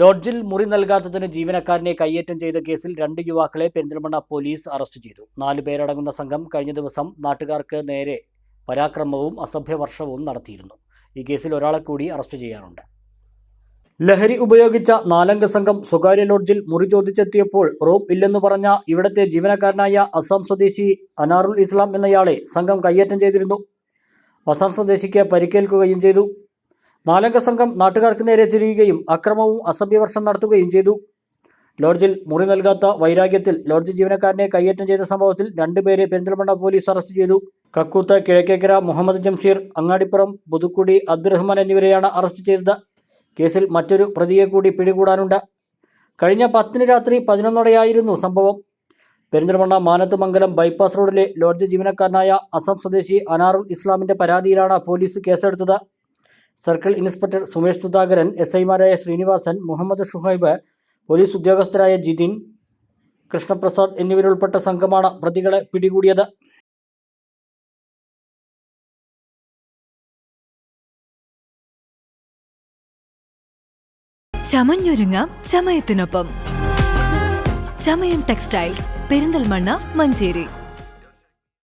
ലോഡ്ജിൽ മുറി നൽകാത്തതിന് ജീവനക്കാരനെ കയ്യേറ്റം ചെയ്ത കേസിൽ രണ്ട് യുവാക്കളെ പെരിന്തൽമണ്ണ പോലീസ് അറസ്റ്റ് ചെയ്തു. നാല് പേരടങ്ങുന്ന സംഘം കഴിഞ്ഞ ദിവസം നാട്ടുകാർക്ക് നേരെ പരാക്രമവും അസഭ്യവർഷവും നടത്തിയിരുന്നു. ഈ കേസിൽ ഒരാളെ കൂടി അറസ്റ്റ് ചെയ്യാനുണ്ട് ലഹരി ഉപയോഗിച്ച നാലംഗ സംഘം സ്വകാര്യ ലോഡ്ജിൽ മുറി ചോദിച്ചെത്തിയപ്പോൾ റൂം ഇല്ലെന്ന് പറഞ്ഞ ഇവിടത്തെ ജീവനക്കാരനായ അസം സ്വദേശി അനാറുൽ ഇസ്ലാം എന്നയാളെ സംഘം കയ്യേറ്റം ചെയ്തിരുന്നു. അസം സ്വദേശിക്ക് പരിക്കേൽക്കുകയും ചെയ്തു. നാലംഗ സംഘം നാട്ടുകാർക്ക് നേരെ തിരിയുകയും അക്രമവും അസഭ്യവർഷം നടത്തുകയും ചെയ്തു. ലോഡ്ജിൽ മുറി നൽകാത്ത വൈരാഗ്യത്തിൽ ലോഡ്ജ് ജീവനക്കാരനെ കയ്യേറ്റം ചെയ്ത സംഭവത്തിൽ രണ്ടുപേരെ പെരിന്തൽമണ്ണ പോലീസ് അറസ്റ്റ് ചെയ്തു. കക്കൂത്ത് കിഴക്കേക്കര മുഹമ്മദ് ജംഷീർ അങ്ങാടിപ്പുറം പുതുക്കുടി അബ്ദുറഹ്മാൻ എന്നിവരെയാണ് അറസ്റ്റ് ചെയ്തത്. കേസിൽ മറ്റൊരു പ്രതിയെ കൂടി പിടികൂടാനുണ്ട്. കഴിഞ്ഞ പത്തിന് രാത്രി പതിനൊന്നോടെയായിരുന്നു സംഭവം. പെരിന്തൽമണ്ണ മാനത്തുമംഗലം ബൈപ്പാസ് റോഡിലെ ലോഡ്ജ് ജീവനക്കാരനായ അസം സ്വദേശി അനാറുൽ ഇസ്ലാമിന്റെ പരാതിയിലാണ് പോലീസ് കേസെടുത്തത്. Circle inspector Sumesh Sudhakaran S ഐമാരായ ശ്രീനിവാസൻ മുഹമ്മദ് ഷുഹൈബ് പോലീസ് ഉദ്യോഗസ്ഥരായ ജിതിൻ കൃഷ്ണപ്രസാദ് എന്നിവരുൾപ്പെട്ട സംഘമാണ് പ്രതികളെ പിടികൂടിയത്. ചമഞ്ഞൊരുങ്ങാം ചമയത്തിനൊപ്പം. ചമയം ടെക്സ്റ്റൈൽസ് പെരിന്തൽമണ്ണ മഞ്ചേരി.